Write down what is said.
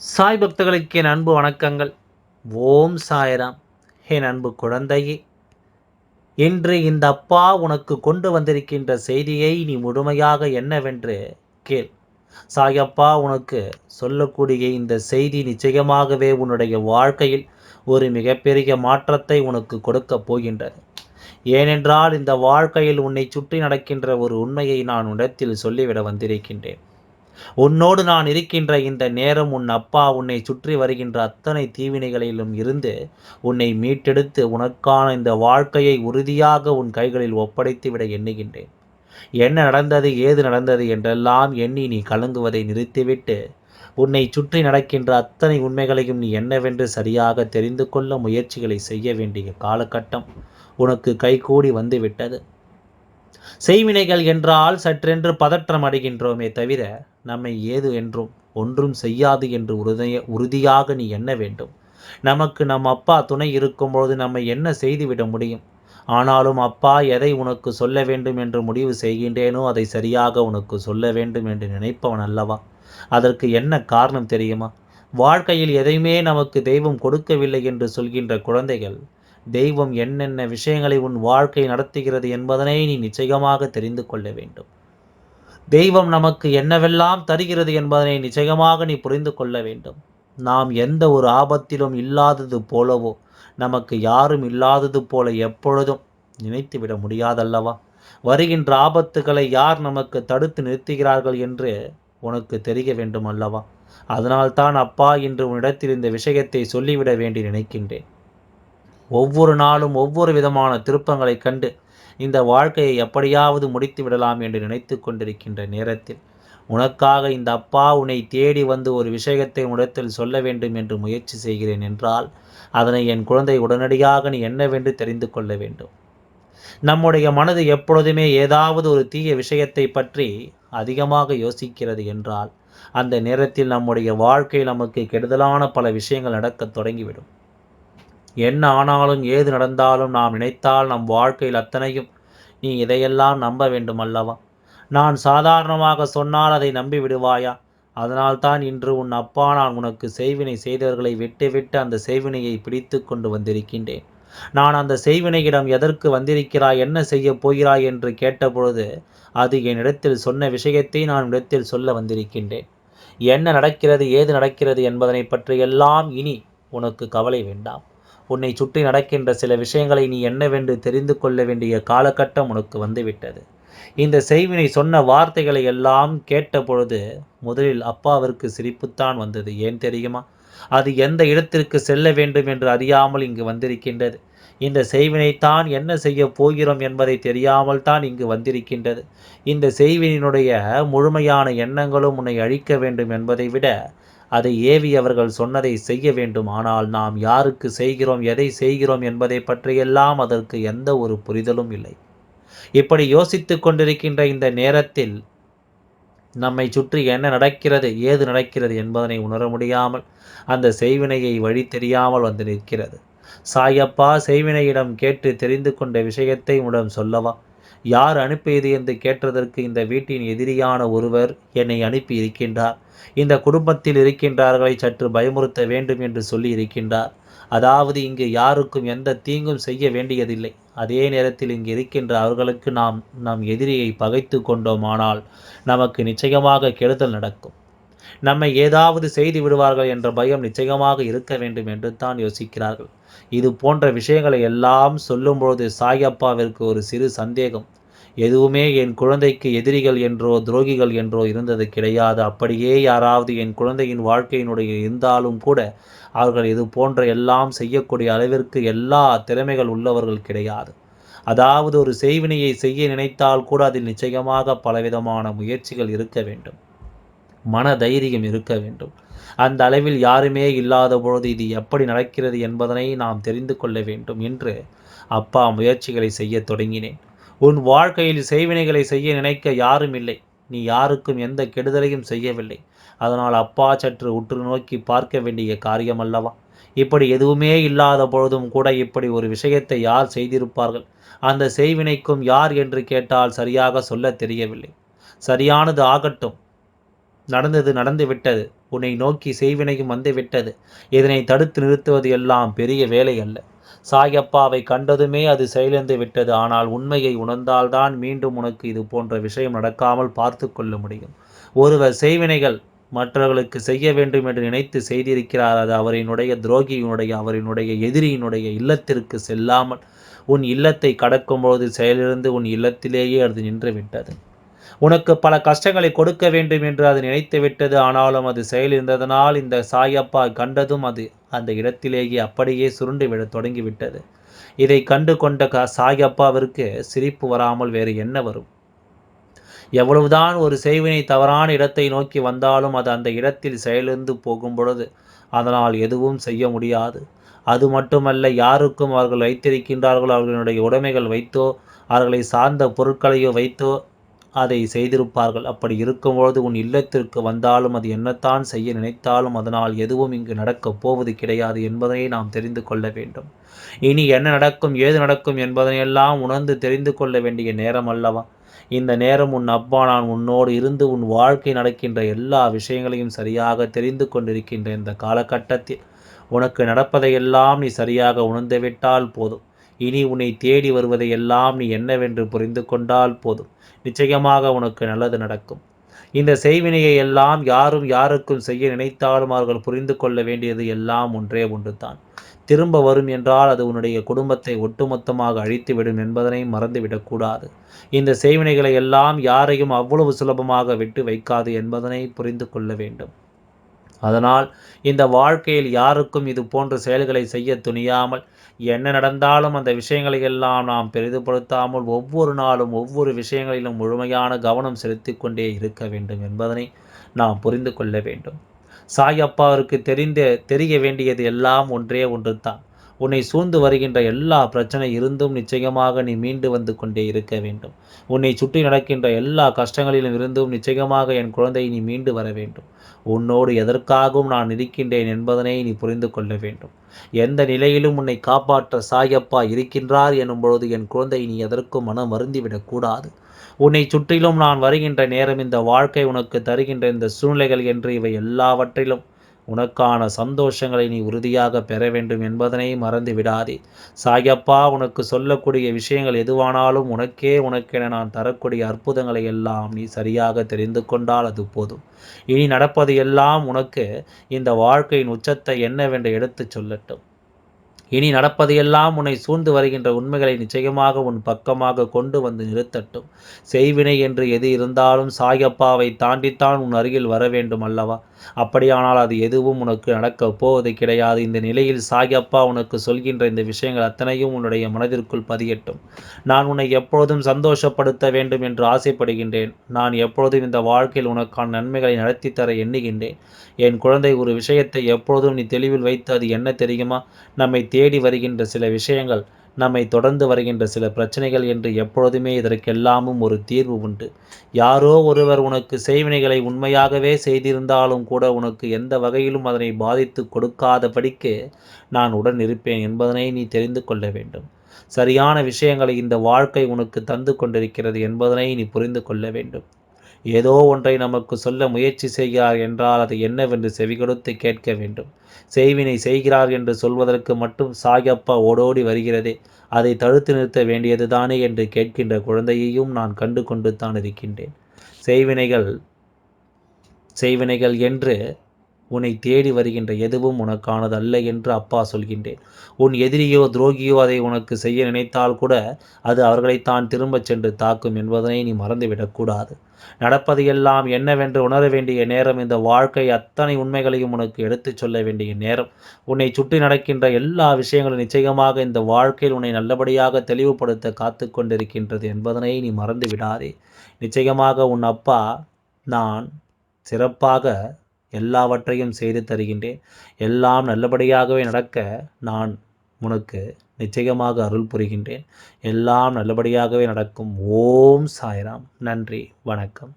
சாய் பக்தர்களுக்கு என் அன்பு வணக்கங்கள். ஓம் சாய்ராம். என் அன்பு குழந்தையே இன்று இந்த அப்பா உனக்கு கொண்டு வந்திருக்கின்ற செய்தியை நீ முழுமையாக என்னவென்று கேள். சாயப்பா உனக்கு சொல்லக்கூடிய இந்த செய்தி நிச்சயமாகவே உன்னுடைய வாழ்க்கையில் ஒரு மிகப்பெரிய மாற்றத்தை உனக்கு கொடுக்கப் போகின்றது. ஏனென்றால் இந்த வாழ்க்கையில் உன்னை சுற்றி நடக்கின்ற ஒரு உண்மையை நான் உடத்தில் சொல்லிவிட வந்திருக்கின்றேன். உன்னோடு நான் இருக்கின்ற இந்த நேரம் உன் அப்பா உன்னை சுற்றி வருகின்ற அத்தனை தீவினைகளிலும் இருந்து உன்னை மீட்டெடுத்து உனக்கான இந்த வாழ்க்கையை உறுதியாக உன் கைகளில் ஒப்படைத்து விட எண்ணுகின்றேன். என்ன நடந்தது ஏது நடந்தது என்றெல்லாம் எண்ணி நீ கலங்குவதை நிறுத்திவிட்டு உன்னை சுற்றி நடக்கின்ற அத்தனை உண்மைகளையும் நீ என்னவென்று சரியாக தெரிந்து கொள்ள முயற்சிகளை செய்ய வேண்டிய காலகட்டம் உனக்கு கைகூடி வந்துவிட்டது. செய்வினைகள் என்றால் சற்றென்று பதற்றம் அடைகின்றோமே தவிர நம்மை ஏது என்றும் ஒன்றும் செய்யாது என்று உறுதிய உறுதியாக நீ எண்ண வேண்டும். நமக்கு நம் அப்பா துணை இருக்கும்பொழுது நம்மை என்ன செய்துவிட முடியும்? ஆனாலும் அப்பா எதை உனக்கு சொல்ல வேண்டும் என்று முடிவு செய்கின்றேனோ அதை சரியாக உனக்கு சொல்ல வேண்டும் என்று நினைப்பவன் அல்லவா? அதற்கு என்ன காரணம் தெரியுமா? வாழ்க்கையில் எதையுமே நமக்கு தெய்வம் கொடுக்கவில்லை என்று சொல்கின்ற குழந்தைகள் தெய்வம் என்னென்ன விஷயங்களை உன் வாழ்க்கை நடத்துகிறது என்பதனை நீ நிச்சயமாக தெரிந்து கொள்ள வேண்டும். தெய்வம் நமக்கு என்னவெல்லாம் தருகிறது என்பதனை நிச்சயமாக நீ புரிந்து கொள்ள வேண்டும். நாம் எந்த ஒரு ஆபத்திலும் இல்லாதது போலவோ நமக்கு யாரும் இல்லாதது போல எப்பொழுதும் நினைத்துவிட முடியாதல்லவா? வருகின்ற ஆபத்துகளை யார் நமக்கு தடுத்து நிறுத்துகிறார்கள் என்று உனக்கு தெரிய வேண்டும் அல்லவா அதனால்தான் அப்பா இன்று உன்னிடத்தில் இந்த விஷயத்தை சொல்லிவிட வேண்டி நினைக்கின்றேன். ஒவ்வொரு நாளும் ஒவ்வொரு விதமான திருப்பங்களைக் கண்டு இந்த வாழ்க்கையை எப்படியாவது முடித்து விடலாம் என்று நினைத்து கொண்டிருக்கின்ற நேரத்தில் உனக்காக இந்த அப்பா உன்னை தேடி வந்து ஒரு விஷயத்தை உடத்தில் சொல்ல வேண்டும் என்று முயற்சி செய்கிறேன் என்றால் அதனை என் குழந்தை உடனடியாக நீ என்னவென்று தெரிந்து கொள்ள வேண்டும். நம்முடைய மனது எப்பொழுதுமே ஏதாவது ஒரு தீய விஷயத்தை பற்றி அதிகமாக யோசிக்கிறது என்றால் அந்த நேரத்தில் நம்முடைய வாழ்க்கை நமக்கு கெடுதலான பல விஷயங்கள் நடக்கத் தொடங்கிவிடும். என்ன ஆனாலும் ஏது நடந்தாலும் நாம் நினைத்தால் நம் வாழ்க்கையில் அத்தனையும் நீ இதையெல்லாம் நம்ப வேண்டும் அல்லவா நான் சாதாரணமாக சொன்னால் அதை நம்பி விடுவாயா? அதனால்தான் இன்று உன் அப்பா நான் உனக்கு செய்வினை செய்தவர்களை விட்டு விட்டு அந்த செய்வினையை பிடித்து கொண்டு வந்திருக்கின்றேன். நான் அந்த செய்வினையிடம் எதற்கு வந்திருக்கிறாய்? என்ன செய்ய போகிறாய்? என்று கேட்டபொழுது அது என்னிடத்தில் சொன்ன விஷயத்தை நான் இடத்தில் சொல்ல வந்திருக்கின்றேன். என்ன நடக்கிறது? ஏது நடக்கிறது? என்பதனை பற்றியெல்லாம் இனி உனக்கு கவலை வேண்டாம். உன்னை சுற்றி நடக்கின்ற சில விஷயங்களை நீ என்னவென்று தெரிந்து கொள்ள வேண்டிய காலகட்டம் உனக்கு வந்துவிட்டது. இந்த செய்வினை சொன்ன வார்த்தைகளை எல்லாம் கேட்டபொழுது முதலில் அப்பாவிற்கு சிரிப்புத்தான் வந்தது. ஏன் தெரியுமா? அது எந்த இடத்திற்கு செல்ல வேண்டும் என்று அறியாமல் இங்கு வந்திருக்கின்றது. இந்த செய்வினைத்தான் என்ன செய்ய போகிறோம் என்பதை தெரியாமல் தான் இங்கு வந்திருக்கின்றது. இந்த செய்வினினுடைய முழுமையான எண்ணங்களும் உன்னை அழிக்க வேண்டும் என்பதை விட அதை ஏவி அவர்கள் சொன்னதை செய்ய வேண்டும். ஆனால் நாம் யாருக்கு செய்கிறோம் எதை செய்கிறோம் என்பதை பற்றியெல்லாம் அதற்கு எந்த ஒரு புரிதலும் இல்லை. இப்படி யோசித்து கொண்டிருக்கின்ற இந்த நேரத்தில் நம்மை சுற்றி என்ன நடக்கிறது ஏது நடக்கிறது என்பதனை உணர முடியாமல் அந்த செய்வினையை வழி தெரியாமல் வந்து நிற்கிறது. சாயப்பா செய்வினையிடம் கேட்டு தெரிந்து கொண்ட விஷயத்தை உடன் சொல்லவா? யார் அனுப்பியது என்று கேட்டதற்கு இந்த வீட்டின் எதிரியான ஒருவர் என்னை அனுப்பி இருக்கின்றார் இந்த குடும்பத்தில் இருக்கின்றார்களை சற்று பயமுறுத்த வேண்டும் என்று சொல்லி இருக்கின்றார். அதாவது இங்கு யாருக்கும் எந்த தீங்கும் செய்ய வேண்டியதில்லை. அதே நேரத்தில் இங்கு இருக்கின்ற அவர்களுக்கு நாம் நம் எதிரியை பகைத்து கொண்டோமானால் நமக்கு நிச்சயமாக கெடுதல் நடக்கும். நம்மை ஏதாவது செய்து விடுவார்கள் என்ற பயம் நிச்சயமாக இருக்க வேண்டும் என்று தான் யோசிக்கிறார்கள். இது போன்ற விஷயங்களை எல்லாம் சொல்லும்பொழுது சாயப்பாவிற்கு ஒரு சிறு சந்தேகம். எதுவுமே என் குழந்தைக்கு எதிரிகள் என்றோ துரோகிகள் என்றோ இருந்தது கிடையாது. அப்படியே யாராவது என் குழந்தையின் வாழ்க்கையினுடைய இருந்தாலும் கூட அவர்கள் இது போன்ற எல்லாம் செய்யக்கூடிய அளவிற்கு எல்லா திறமைகள் உள்ளவர்கள் கிடையாது. அதாவது ஒரு செய்வினையை செய்ய நினைத்தால் கூட அதில் நிச்சயமாக பலவிதமான முயற்சிகள் இருக்க வேண்டும். மன தைரியம் இருக்க வேண்டும். அந்த அளவில் யாருமே இல்லாத பொழுது இது எப்படி நடக்கிறது என்பதனை நாம் தெரிந்து கொள்ள வேண்டும் என்று அப்பா முயற்சிகளை செய்ய தொடங்கினேன். உன் வாழ்க்கையில் செய்வினைகளை செய்ய நினைக்க யாரும் இல்லை. நீ யாருக்கும் எந்த கெடுதலையும் செய்யவில்லை. அதனால் அப்பா சற்று உற்று நோக்கி பார்க்க வேண்டிய காரியம் அல்லவா இப்படி எதுவுமே இல்லாத பொழுதும் கூட இப்படி ஒரு விஷயத்தை யார் செய்திருப்பார்கள்? அந்த செய்வினைக்கும் யார் என்று கேட்டால் சரியாக சொல்ல தெரியவில்லை. சரியானது ஆகட்டும். நடந்தது நடந்து விட்டது. உன்னை நோக்கி செய்வினையும் வந்து விட்டது. இதனை தடுத்து நிறுத்துவது எல்லாம் பெரிய வேலை அல்ல. சாயப்பாவை கண்டதுமே அது செயலிழந்து விட்டது. ஆனால் உண்மையை உணர்ந்தால்தான் மீண்டும் உனக்கு இது போன்ற விஷயம் நடக்காமல் பார்த்து கொள்ள முடியும். ஒருவர் செய்வினைகள் மற்றவர்களுக்கு செய்ய வேண்டும் என்று நினைத்து செய்திருக்கிறார். அது அவரினுடைய துரோகியினுடைய அவரினுடைய எதிரியினுடைய இல்லத்திற்கு செல்லாமல் உன் இல்லத்தை கடக்கும்போது செயலிருந்து உன் இல்லத்திலேயே அது நின்று விட்டது. உனக்கு பல கஷ்டங்களை கொடுக்க வேண்டும் என்று அது நினைத்து விட்டது. ஆனாலும் அது செயல் இருந்ததனால் இந்த சாயப்பா கண்டதும் அது அந்த இடத்திலேயே அப்படியே சுருண்டு விட தொடங்கிவிட்டது. இதை கண்டு கொண்ட க சாயப்பாவிற்கு சிரிப்பு வராமல் வேறு என்ன வரும்? எவ்வளவுதான் ஒரு செய்வினை தவறான இடத்தை நோக்கி வந்தாலும் அது அந்த இடத்தில் செயலிருந்து போகும் பொழுது அதனால் எதுவும் செய்ய முடியாது. அது மட்டுமல்ல யாருக்கும் அவர்கள் வைத்திருக்கின்றார்களோ அவர்களுடைய உடைமைகள் வைத்தோ அவர்களை சார்ந்த பொருட்களையோ வைத்தோ அதை செய்திருப்பார்கள். அப்படி இருக்கும்பொழுது உன் இல்லத்திற்கு வந்தாலும் அது என்னத்தான் செய்ய நினைத்தாலும் அதனால் எதுவும் இங்கு நடக்கப் போவது கிடையாது என்பதனை நாம் தெரிந்து கொள்ள வேண்டும். இனி என்ன நடக்கும் ஏது நடக்கும் என்பதனையெல்லாம் உணர்ந்து தெரிந்து கொள்ள வேண்டிய நேரம் அல்லவா? இந்த நேரம் உன் அப்பா நான் உன்னோடு இருந்து உன் வாழ்க்கை நடக்கின்ற எல்லா விஷயங்களையும் சரியாக தெரிந்து கொண்டிருக்கின்ற இந்த காலகட்டத்தில் உனக்கு நடப்பதையெல்லாம் நீ சரியாக உணர்ந்துவிட்டால் போதும். இனி உன்னை தேடி வருவதை எல்லாம் நீ என்னவென்று புரிந்து கொண்டால் போதும். நிச்சயமாக உனக்கு நல்லது நடக்கும். இந்த செய்வினையை எல்லாம் யாரும் யாருக்கும் செய்ய நினைத்தாலும் அவர்கள் புரிந்து கொள்ள வேண்டியது எல்லாம் ஒன்றே ஒன்றுதான். திரும்ப வரும் என்றால் அது உன்னுடைய குடும்பத்தை ஒட்டுமொத்தமாக அழித்துவிடும் என்பதனை மறந்துவிடக்கூடாது இந்த செய்வினைகளை எல்லாம் யாரையும் அவ்வளவு சுலபமாக விட்டு வைக்காது என்பதனை புரிந்து கொள்ள வேண்டும். அதனால் இந்த வாழ்க்கையில் யாருக்கும் இது போன்ற செயல்களை செய்ய துணியாமல் என்ன நடந்தாலும் அந்த விஷயங்களை எல்லாம் நாம் பெரிதுபடுத்தாமல் ஒவ்வொரு நாளும் ஒவ்வொரு விஷயங்களிலும் முழுமையான கவனம் செலுத்தி கொண்டே இருக்க வேண்டும் என்பதனை நாம் புரிந்து கொள்ள வேண்டும். சாயப்பாவிற்கு தெரிந்த தெரிய வேண்டியது எல்லாம் ஒன்றே ஒன்று தான் உன்னை சூழ்ந்து வருகின்ற எல்லா பிரச்சனை இருந்தும் நிச்சயமாக நீ மீண்டு வந்து கொண்டே இருக்க வேண்டும். உன்னை சுற்றி நடக்கின்ற எல்லா கஷ்டங்களிலும் இருந்தும் நிச்சயமாக என் குழந்தை நீ மீண்டு வர வேண்டும். உன்னோடு எதற்காகவும் நான் இருக்கின்றேன் என்பதனை நீ புரிந்து கொள்ள வேண்டும். எந்த நிலையிலும் உன்னை காப்பாற்ற சாயப்பா இருக்கின்றார் எனும் பொழுது என் குழந்தை நீ எதற்கும் மனம் மருந்திவிடக்கூடாது உன்னை சுற்றிலும் நான் வருகின்ற நேரம் இந்த வாழ்க்கை உனக்கு தருகின்ற இந்த சூழ்நிலைகள் என்று இவை எல்லாவற்றிலும் உனக்கான சந்தோஷங்களை நீ உறுதியாக பெற வேண்டும் என்பதனை மறந்து விடாதே. சாயப்பா உனக்கு சொல்லக்கூடிய விஷயங்கள் எதுவானாலும் உனக்கே உனக்கென நான் தரக்கூடிய அற்புதங்களை எல்லாம் நீ சரியாக தெரிந்து கொண்டால் அது போதும். இனி நடப்பது எல்லாம் உனக்கு இந்த வாழ்க்கையின் உச்சத்தை என்னவென்று எடுத்துச் சொல்லட்டும். இனி நடப்பதையெல்லாம் உன்னை சூழ்ந்து வருகின்ற உண்மைகளை நிச்சயமாக உன் பக்கமாக கொண்டு வந்து நிறுத்தட்டும். செய்வினை என்று எது இருந்தாலும் சாயப்பாவை தாண்டித்தான் உன் அருகில் வர வேண்டும் அல்லவா? அப்படியானால் அது எதுவும் உனக்கு நடக்கப் போவது கிடையாது. இந்த நிலையில் சாயப்பா உனக்கு சொல்கின்ற இந்த விஷயங்கள் அத்தனையும் உன்னுடைய மனதிற்குள் பதியட்டும். நான் உன்னை எப்பொழுதும் சந்தோஷப்படுத்த வேண்டும் என்று ஆசைப்படுகின்றேன். நான் எப்பொழுதும் இந்த வாழ்க்கையில் உனக்கான நன்மைகளை நடத்தி தர எண்ணுகின்றேன். என் குழந்தை ஒரு விஷயத்தை எப்பொழுதும் நீ தெளிவில் வைத்து அது என்ன தெரியுமா? நம்மை தே தேடி வருகின்ற சில விஷயங்கள் நம்மை தொடர்ந்து வருகின்ற சில பிரச்சனைகள் என்று எப்பொழுதுமே இதற்கெல்லாமும் ஒரு தீர்வு உண்டு. யாரோ ஒருவர் உனக்கு செய்வினைகளை உண்மையாகவே செய்திருந்தாலும் கூட உனக்கு எந்த வகையிலும் அதனை பாதித்து கொடுக்காதபடிக்கு நான் உடன் இருப்பேன் என்பதனை நீ தெரிந்து கொள்ள வேண்டும். சரியான விஷயங்களை இந்த வாழ்க்கை உனக்கு தந்து கொண்டிருக்கிறது என்பதனை நீ புரிந்து கொள்ள வேண்டும். ஏதோ ஒன்றை நமக்கு சொல்ல முயற்சி செய்கிறார் என்றால் அது என்னவென்று செவிகொடுத்து கேட்க வேண்டும். செய்வினை செய்கிறார் என்று சொல்வதற்கு மட்டும் சாயப்பா ஓடோடி வருகிறதே. அதை தடுத்து நிறுத்த வேண்டியது தானே என்று கேட்கின்ற குழந்தையையும் நான் கண்டு கொண்டு தான் இருக்கின்றேன். செய்வினைகள் செய்வினைகள் என்று உன்னை தேடி வருகின்ற எதுவும் உனக்கானது அல்ல என்று அப்பா சொல்கின்றேன். உன் எதிரியோ துரோகியோ அதை உனக்கு செய்ய நினைத்தால் கூட அது அவர்களைத்தான் திரும்பச் சென்று தாக்கும் என்பதனை நீ மறந்துவிடக்கூடாது நடப்பது எல்லாம் என்னவென்று உணர வேண்டிய நேரம் இந்த வாழ்க்கை அத்தனை உண்மைகளையும் உனக்கு எடுத்துச் சொல்ல வேண்டிய நேரம். உன்னை சுற்றி நடக்கின்ற எல்லா விஷயங்களும் நிச்சயமாக இந்த வாழ்க்கையில் உன்னை நல்லபடியாக தெளிவுபடுத்த காத்து கொண்டிருக்கின்றது என்பதனை நீ மறந்து விடாதே நிச்சயமாக உன் அப்பா நான் சிறப்பாக எல்லாவற்றையும் செய்து தருகின்றேன். எல்லாம் நல்லபடியாகவே நடக்க நான் உனக்கு நிச்சயமாக அருள் புரிகின்றேன். எல்லாம் நல்லபடியாகவே நடக்கும். ஓம் சாய்ராம். நன்றி. வணக்கம்.